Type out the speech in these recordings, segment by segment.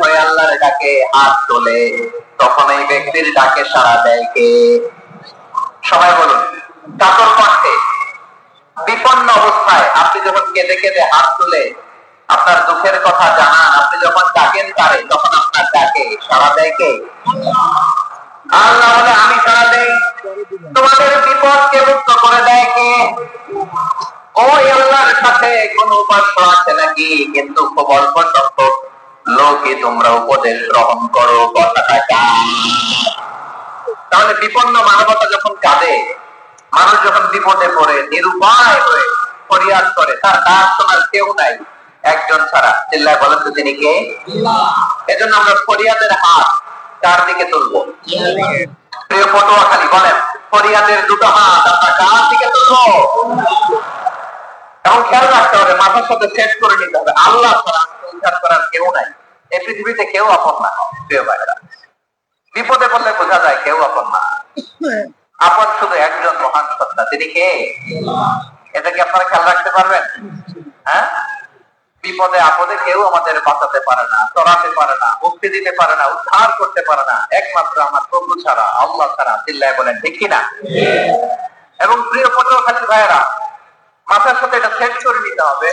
হয়ে আল্লাহর ডাকে হাত তোলে, তখন এই ব্যক্তির ডাকে সাড়া দেয় কে? সবাই বলুন কাতর কণ্ঠে বিপন্ন অবস্থায় আপনি যখন কেঁদে কেঁদে হাত তুলে আপনার দুঃখের কথা জানান, আপনি যখন ডাকেন তারে, তখন আপনার ডাকে সাড়া দেয় কে? আল্লাহ বলে, আমি সাড়া দেই। তোমাদের বিপদকে মুক্ত করে দেয় কে? ওই আল্লাহর সাথে কোন উপাস্য আছে নাকি? কিন্তু খুব অল্প সংখ্যক লোকই তোমরা উপদেশ গ্রহণ করো তাহলে বিপন্ন মানবতা যখন কাঁদে মানুষ যখন বিপদে পড়ে নিরুপায় হয়ে ফরিয়াদ করে তার শোনার কেউ নাই একজন ছাড়া। চিল্লায় বলেন তো তিনি কে? এজন্য আমরা ফরিয়াদের হাত কার দিকে তুলবো? প্রিয় পটুয়াখালী বলেন ফরিয়াদের দুটো হাত আমরা কার দিকে তুলবো? এবং খেয়াল রাখতে হবে মাথার সাথে সেট করে নিতে হবে। আল্লাহ ছাড়া উদ্ধার করার কেউ নাই। এই পৃথিবীতে কেউ আপন না প্রিয় ভাইরা বিপদে পড়লে বোঝা যায় কেউ আপন না। আপন শুধু একজন মহান সত্তা তিনি কে? এটা কি আপনারা খেয়াল রাখতে পারবেন? হ্যাঁ? বিপদে আপদে কেউ আমাদের বাঁচাতে পারে না চড়াতে পারে না মুক্তি দিতে পারে না উদ্ধার করতে পারে না। একমাত্র আমার প্রভু ছাড়া আল্লাহ ছাড়া চিল্লায় বলেন ঠিক কিনা? এবং প্রিয় পটুয়াখালী ভাইয়েরা মাথার সাথে এটা সেট করে নিতে হবে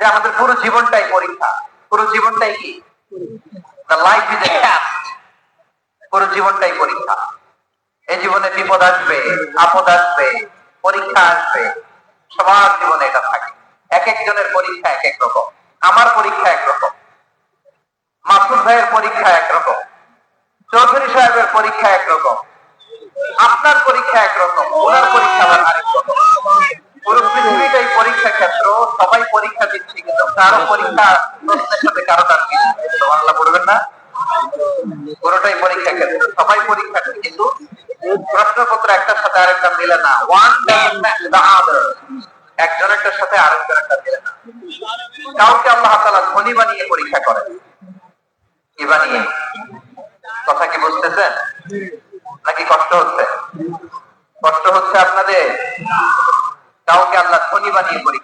যে আমাদের পুরো জীবনটাই পরীক্ষা। পুরো জীবনটাই কি? লাইফ ইজ পুরো জীবনটাই পরীক্ষা। এই জীবনে বিপদ আসবে, আপদ আসবে, পরীক্ষা আসবে। সবার জীবনে এটা থাকে। এক একজনের পরীক্ষা এক এক রকম। আমার পরীক্ষা একরকম মাসুদ ভাইয়ের পরীক্ষা একরকম চৌধুরী সাহেবের পরীক্ষা একরকম আপনার পরীক্ষা একরকম ওনার পরীক্ষা সবাই পরীক্ষা দিচ্ছে কিন্তু কারও পরীক্ষা প্রশ্নের সাথে কারও তার বাংলা পড়বেন না। পুরোটাই পরীক্ষা ক্ষেত্র সবাই পরীক্ষা কিন্তু প্রশ্নপত্র একটার সাথে আরেকটা মিলে না। ওয়ান সাথে মিলে না। কাউকে আল্লাহ তাআলা ধনী বানিয়ে পরীক্ষা করেন। কি বানিয়ে? কথা কি বুঝতেছেন? নাকি কষ্ট হচ্ছে? কষ্ট হচ্ছে আপনাদের? কাউকে আল্লাহ ধনী বানিয়ে পরীক্ষা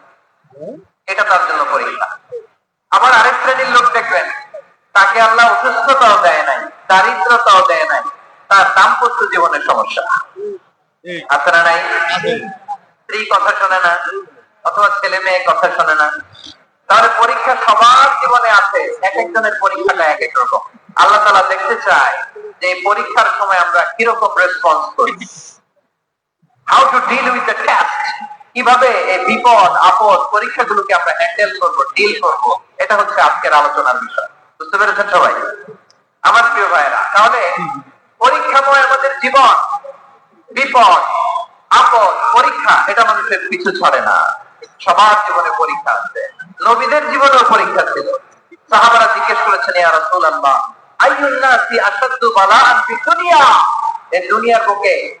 এটা তার জন্য পরীক্ষা আবার আরেক শ্রেণির লোক দেখবেন, তাকে আল্লাহ অসুস্থতাও দেয় নাই, দারিদ্রতাও দেয় নাই, তার দাম্পত্য জীবনের সমস্যা। আছে না নাই স্ত্রী কথা শোনে না, অথবা ছেলে মেয়ে কথা শোনে না, তাহলে পরীক্ষা সবার জীবনে আছে, এক একজনের পরীক্ষাটা এক এক রকম। আল্লাহ তালা দেখতে চায় যে পরীক্ষার সময় আমরা কীরকম রেসপন্স করি। How to deal with the test কীভাবে এই বিপদ, আপদ পরীক্ষাগুলোকে আমরা হ্যান্ডেল করব ডিল করব, এটা হচ্ছে আজকের আলোচনার বিষয়। বুঝতে পেরেছেন সবাই? আমার প্রিয় ভাইরা তাহলে পরীক্ষাময় আমাদের জীবন, বিপদ, আপদ, পরীক্ষা, এটা মানুষের পিছু ছড়ে না। সবার জীবনে পরীক্ষা আছে। নবীদের জীবনেও পরীক্ষা ছিল। সাহাবারা জিজ্ঞেস করেছেন, ইয়া রাসূলুল্লাহ, আইয়ুন নাসি আসাদ্দু বালাআন ফি দুনিয়া? এই দুনিয়ার বুকে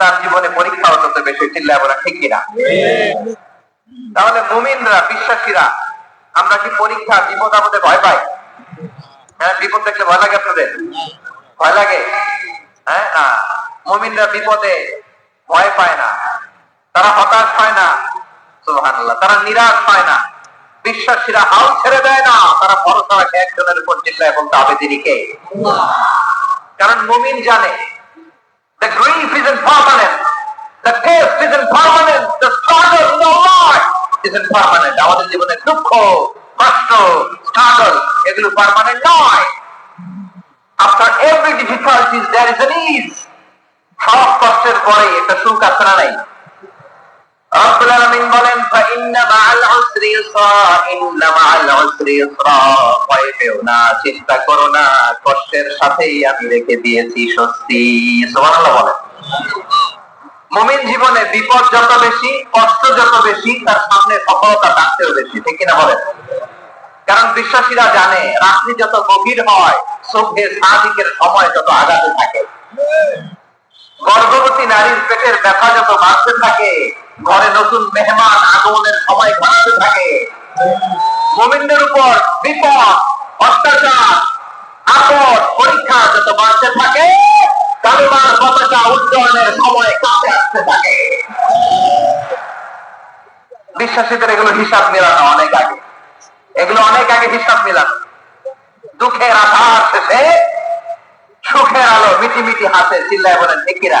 তার জীবনে পরীক্ষাও তত বেশি চিল্লায় বলা, ঠিক কিনা? তাহলে মুমিনরা, বিশ্বাসীরা, আমরা কি পরীক্ষা বিপদ আপদে ভয় পাই? হ্যাঁ বিপদ দেখলে ভয় লাগে আপনাদের? ভয় লাগে? হ্যাঁ না। মুমিনরা বিপদে ভয় পায় না। তারা হতাশ হয় না। সুবহানাল্লাহ। তারা নিরাশ হয় না। বিশ্বাসীরা হাল ছেড়ে দেয় না। তারা ভরসা রাখে একজনের উপর চিল্লায় বলতে হবে তিনি কে কারণ মুমিন জানে the grief isn't permanent the test isn't permanent the struggle in our life isn't permanent আমাদের জীবনে দুঃখ কষ্ট স্ট্রাগল এগুলো permanent নয় after every difficulties there is an ease সব কষ্টের পরে একটা সুখ না নাই মুমিন জীবনে বিপদ যত বেশি, কষ্ট যত বেশি, তার সামনে সফলতা থাকতেও বেশি, ঠিক কিনা বলেন? কারণ বিশ্বাসীরা জানে, রাত্রি যত গভীর হয় চোখে সাদিকের সময় যত আগাতে থাকে। গর্ভবতী নারীর পেটের ব্যথা যত বাড়তে থাকে ঘরে নতুন মেহমান আগমনের সময় ঘনাতে থাকে। মোমিনদের উপর বিপদ, অত্যাচার, আপদ, পরীক্ষা যত বাড়তে থাকে কালুমার পতাকা উজ্জয়নের সময় কাছে আসতে থাকে। বিশ্বাসীদের এগুলো হিসাব মেলানো অনেক আগে। এগুলো অনেক আগে হিসাব মেলানো। দুঃখের আধার শেষে সুখের আলো মিটি মিটি হাতে চিল্লায় বলেন ঠিকিরা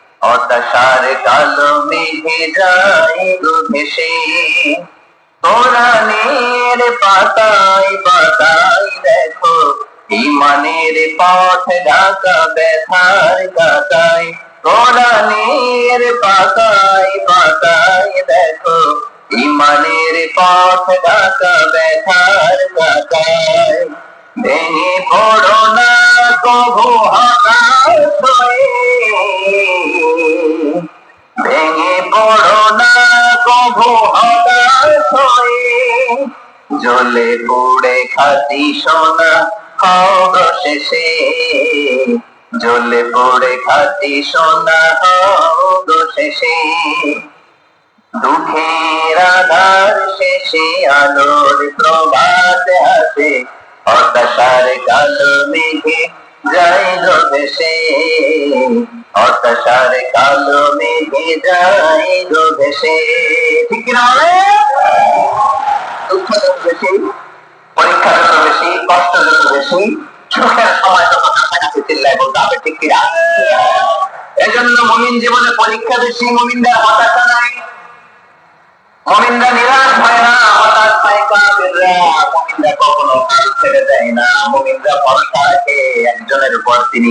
হতাশার কালো মেঘে যাই ভেসে। পাতায় দেখো, ইমানের পথ ঢাকা ব্যথার কাটায় কোরআনের পাতায় দেখো, ইমানের পথ ঢাকা ব্যথার ভেঙে পড়ো না কভু হতাশ হয়ে জ্বলে পড়ে খাতি সোনা হব শেষে জ্বলে পড়ে খাতি সোনা হব শেষে দুঃখের আধার শেষে আলোর প্রভাত হাসে হতাশার কালো মেঘে যাই ভেসে হতাশার কালো মেঘে যাই গো ভেসে। ঠিক বলে? দুঃখ যত বেশি পরীক্ষা যত বেশি কষ্ট যত বেশি। সুখের সময় তত কাছাকাছি চিল্লায় বলতে হবে, ঠিক কিনা? এজন্য মমিন জীবনে পরীক্ষা বেশি, মমিনদের হতাশা নাই। মমিনরা নিরাশ হয় না, হতাশ হয় কাফেররা। মমিনরা কখনো ছেড়ে দেয় না, মমিনরা ভরসা রাখে একজনের উপর তিনি